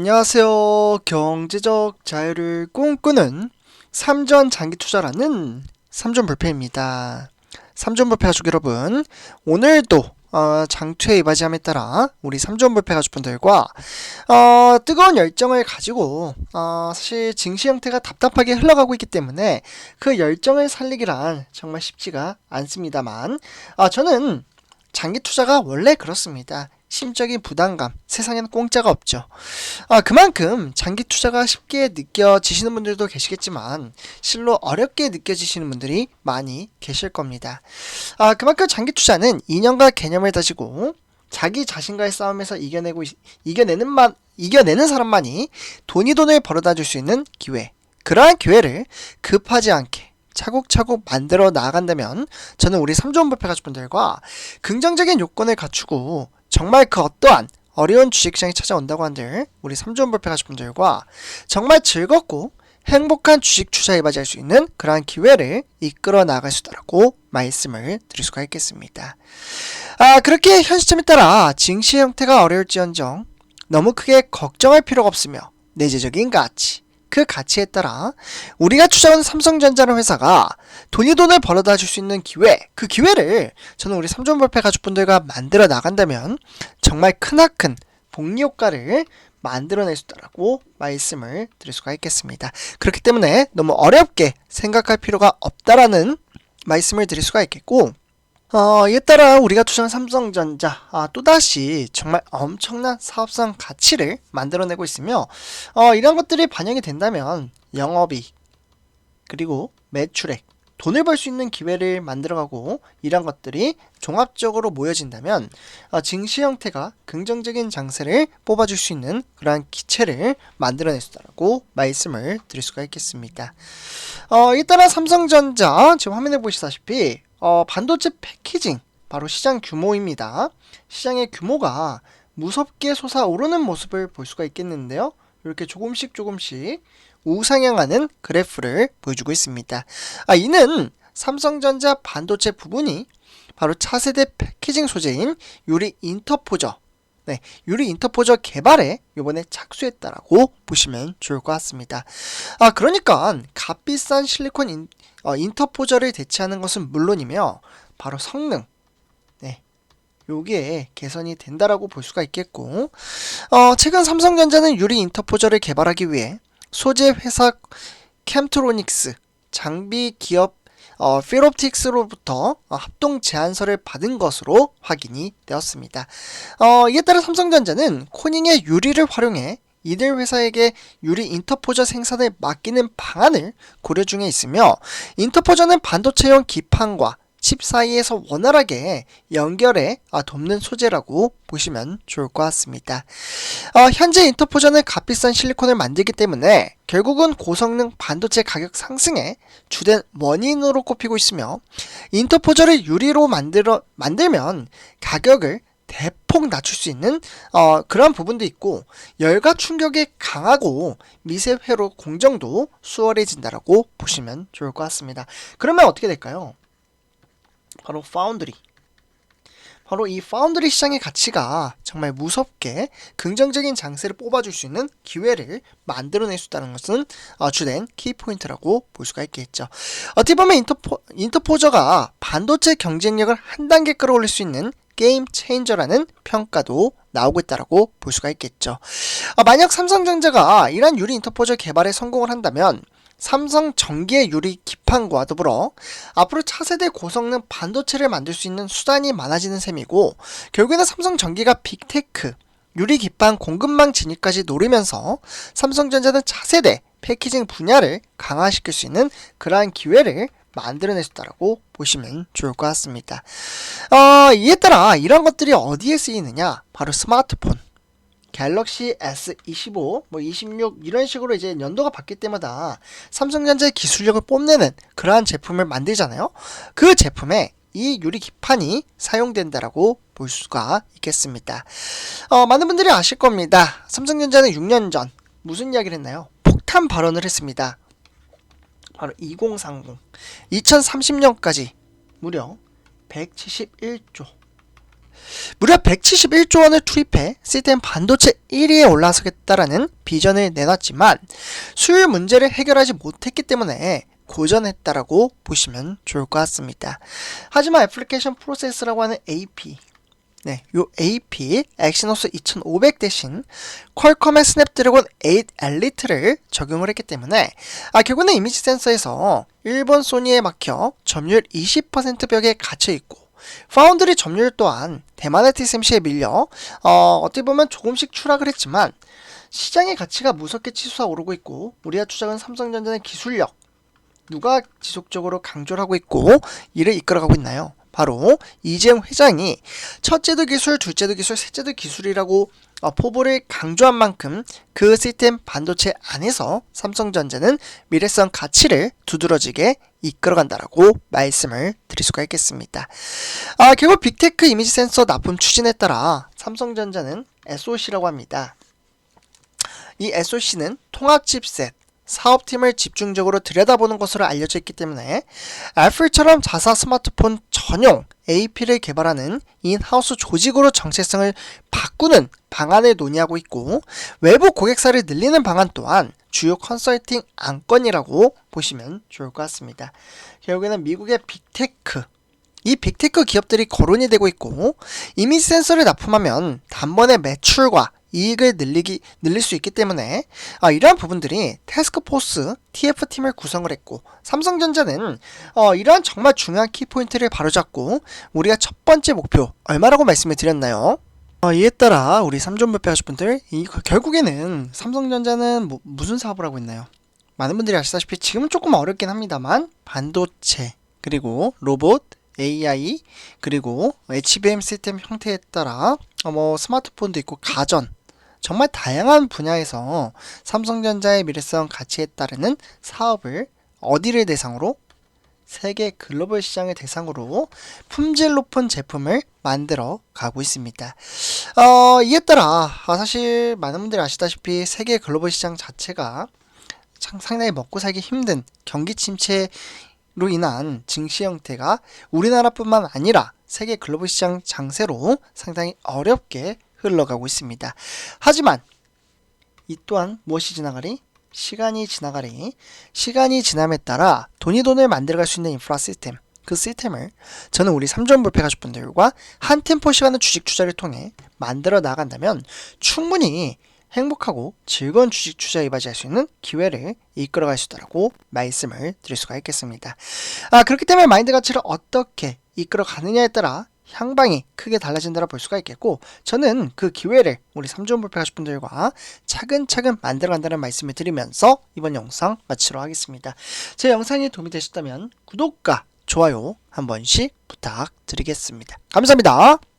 안녕하세요. 경제적 자유를 꿈꾸는 삼전 장기 투자라는 삼전 불패입니다. 삼전 불패 가족 여러분, 오늘도 어, 장투에 이바지함에 따라 우리 삼전 불패 가족분들과 어, 뜨거운 열정을 가지고 어, 사실 증시 형태가 답답하게 흘러가고 있기 때문에 그 열정을 살리기란 정말 쉽지가 않습니다만 아, 저는 장기 투자가 원래 그렇습니다. 심적인 부담감, 세상에는 공짜가 없죠. 아, 그만큼 장기 투자가 쉽게 느껴지시는 분들도 계시겠지만, 실로 어렵게 느껴지시는 분들이 많이 계실 겁니다. 아, 그만큼 장기 투자는 인연과 개념을 다지고, 자기 자신과의 싸움에서 이겨내고, 있- 이겨내는 만, 이겨내는 사람만이 돈이 돈을 벌어다 줄 수 있는 기회. 그러한 기회를 급하지 않게 차곡차곡 만들어 나아간다면, 저는 우리 삼조원 불패 가족분들과 긍정적인 요건을 갖추고 정말 그 어떠한 어려운 주식시장이 찾아온다고 한들 우리 삼조원 불패 가족분들과 정말 즐겁고 행복한 주식 투자에 맞이할 수 있는 그러한 기회를 이끌어 나갈 수 있다고 말씀을 드릴 수가 있겠습니다. 아 그렇게 현 시점에 따라 증시 형태가 어려울지언정 너무 크게 걱정할 필요가 없으며 내재적인 가치 그 가치에 따라 우리가 투자하는 삼성전자라는 회사가 돈이 돈을 벌어다 줄 수 있는 기회 그 기회를 저는 우리 삼존볼패 가족분들과 만들어 나간다면 정말 크나큰 복리 효과를 만들어낼 수 있다라고 말씀을 드릴 수가 있겠습니다. 그렇기 때문에 너무 어렵게 생각할 필요가 없다라는 말씀을 드릴 수가 있겠고 어, 이에 따라 우리가 투자한 삼성전자 아, 또다시 정말 엄청난 사업성 가치를 만들어내고 있으며 어, 이런 것들이 반영이 된다면 영업이익 그리고 매출액 돈을 벌 수 있는 기회를 만들어가고 이런 것들이 종합적으로 모여진다면 어, 증시 형태가 긍정적인 장세를 뽑아줄 수 있는 그러한 기체를 만들어낼 수 있다고 말씀을 드릴 수가 있겠습니다. 어, 일단은 삼성전자 지금 화면에 보시다시피 어, 반도체 패키징 바로 시장 규모입니다. 시장의 규모가 무섭게 솟아오르는 모습을 볼 수가 있겠는데요. 이렇게 조금씩 조금씩 우상향하는 그래프를 보여주고 있습니다. 아, 이는 삼성전자 반도체 부분이 바로 차세대 패키징 소재인 유리 인터포저, 네, 유리 인터포저 개발에 이번에 착수했다라고 보시면 좋을 것 같습니다. 아, 그러니까 값비싼 실리콘 인, 어, 인터포저를 대체하는 것은 물론이며 바로 성능, 네, 요게 개선이 된다라고 볼 수가 있겠고, 어, 최근 삼성전자는 유리 인터포저를 개발하기 위해 소재 회사 캠트로닉스 장비 기업 어, 필옵틱스로부터 어, 합동 제안서를 받은 것으로 확인이 되었습니다. 어, 이에 따라 삼성전자는 코닝의 유리를 활용해 이들 회사에게 유리 인터포저 생산을 맡기는 방안을 고려 중에 있으며 인터포저는 반도체용 기판과 칩 사이에서 원활하게 연결해 아, 돕는 소재라고 보시면 좋을 것 같습니다. 어, 현재 인터포저는 값비싼 실리콘을 만들기 때문에 결국은 고성능 반도체 가격 상승에 주된 원인으로 꼽히고 있으며 인터포저를 유리로 만들어 만들면 가격을 대폭 낮출 수 있는 어, 그런 부분도 있고 열과 충격이 강하고 미세 회로 공정도 수월해진다라고 보시면 좋을 것 같습니다. 그러면 어떻게 될까요? 바로 파운드리. 바로 이 파운드리 시장의 가치가 정말 무섭게 긍정적인 장세를 뽑아줄 수 있는 기회를 만들어낼 수 있다는 것은 어, 주된 키포인트라고 볼 수가 있겠죠. 어떻게 보면 인터포, 인터포저가 반도체 경쟁력을 한 단계 끌어올릴 수 있는 게임 체인저라는 평가도 나오고 있다라고 볼 수가 있겠죠. 어, 만약 삼성전자가 이러한 유리 인터포저 개발에 성공을 한다면 삼성 전기의 유리 기판과 더불어 앞으로 차세대 고성능 반도체를 만들 수 있는 수단이 많아지는 셈이고 결국에는 삼성 전기가 빅테크 유리 기판 공급망 진입까지 노리면서 삼성전자는 차세대 패키징 분야를 강화시킬 수 있는 그러한 기회를 있다고 보시면 좋을 것 같습니다. 어, 이에 따라 이런 것들이 어디에 쓰이느냐? 바로 스마트폰. 갤럭시 S25, 뭐 26 이런 식으로 이제 연도가 바뀔 때마다 삼성전자의 기술력을 뽐내는 그러한 제품을 만들잖아요. 그 제품에 이 유리 기판이 사용된다라고 볼 수가 있겠습니다. 어, 많은 분들이 아실 겁니다. 삼성전자는 6년 전 무슨 이야기를 했나요? 폭탄 발언을 했습니다. 바로 2030. 2030년까지 무려 171조 무려 171조 원을 투입해 시스템 반도체 1위에 올라서겠다라는 비전을 내놨지만 수율 문제를 해결하지 못했기 때문에 고전했다라고 보시면 좋을 것 같습니다. 하지만 애플리케이션 프로세스라고 하는 AP 네, 요 AP 엑시노스 2500 대신 퀄컴의 스냅드래곤 8 엘리트를 적용을 했기 때문에 아 결국은 이미지 센서에서 일본 소니에 막혀 점유율 20% 벽에 갇혀 있고 파운드리 점유율 또한 대만의 TSMC에 밀려 어, 어떻게 보면 조금씩 추락을 했지만 시장의 가치가 무섭게 치솟아 오르고 있고 우리가 투자한 삼성전자의 기술력 누가 지속적으로 강조를 하고 있고 이를 이끌어가고 있나요? 바로 이재용 회장이 첫째도 기술, 둘째도 기술, 셋째도 기술이라고 어, 포부를 강조한 만큼 그 시스템 반도체 안에서 삼성전자는 미래성 가치를 두드러지게 이끌어간다라고 말씀을 드릴 수가 있겠습니다. 아, 결국 빅테크 이미지 센서 납품 추진에 따라 삼성전자는 SOC라고 합니다. 이 SOC는 통합 칩셋, 사업팀을 집중적으로 들여다보는 것으로 알려져 있기 때문에 애플처럼 자사 스마트폰 전용 AP를 개발하는 인하우스 조직으로 정체성을 바꾸는 방안을 논의하고 있고 외부 고객사를 늘리는 방안 또한 주요 컨설팅 안건이라고 보시면 좋을 것 같습니다. 결국에는 미국의 빅테크 이 빅테크 기업들이 거론이 되고 있고 이미지 센서를 납품하면 단번에 매출과 이익을 늘리기 늘릴 수 있기 때문에 아, 이러한 부분들이 태스크포스 TF팀을 구성을 했고 삼성전자는 어, 이러한 정말 중요한 키포인트를 바로잡고 우리가 첫 번째 목표 얼마라고 말씀을 드렸나요? 어, 이에 따라 우리 삼존 발표 하실 분들 이, 결국에는 삼성전자는 뭐, 무슨 사업을 하고 있나요? 많은 분들이 아시다시피 지금은 조금 어렵긴 합니다만 반도체 그리고 로봇 AI 그리고 HBM 시스템 형태에 따라 어, 뭐 스마트폰도 있고 가전 정말 다양한 분야에서 삼성전자의 미래성 가치에 따르는 사업을 어디를 대상으로 세계 글로벌 시장을 대상으로 품질 높은 제품을 만들어 가고 있습니다. 어, 이에 따라 아, 사실 많은 분들이 아시다시피 세계 글로벌 시장 자체가 참 상당히 먹고 살기 힘든 경기 침체로 인한 증시 형태가 우리나라뿐만 아니라 세계 글로벌 시장 장세로 상당히 어렵게 흘러가고 있습니다. 하지만 이 또한 무엇이 지나가리? 시간이 지나가리. 시간이 지남에 따라 돈이 돈을 만들어갈 수 있는 인프라 시스템. 그 시스템을 저는 우리 삼전 불패 가족분들과 한 템포 시간의 주식 투자를 통해 만들어 나간다면 충분히 행복하고 즐거운 주식 투자에 맞이할 수 있는 기회를 이끌어갈 수 있다고 말씀을 드릴 수가 있겠습니다. 아, 그렇기 때문에 마인드 가치를 어떻게 이끌어 가느냐에 따라 향방이 크게 달라진다고 볼 수가 있겠고 저는 그 기회를 우리 삼존 불패 가족분들과 차근차근 만들어간다는 말씀을 드리면서 이번 영상 마치도록 하겠습니다. 제 영상이 도움이 되셨다면 구독과 좋아요 한 번씩 부탁드리겠습니다. 감사합니다.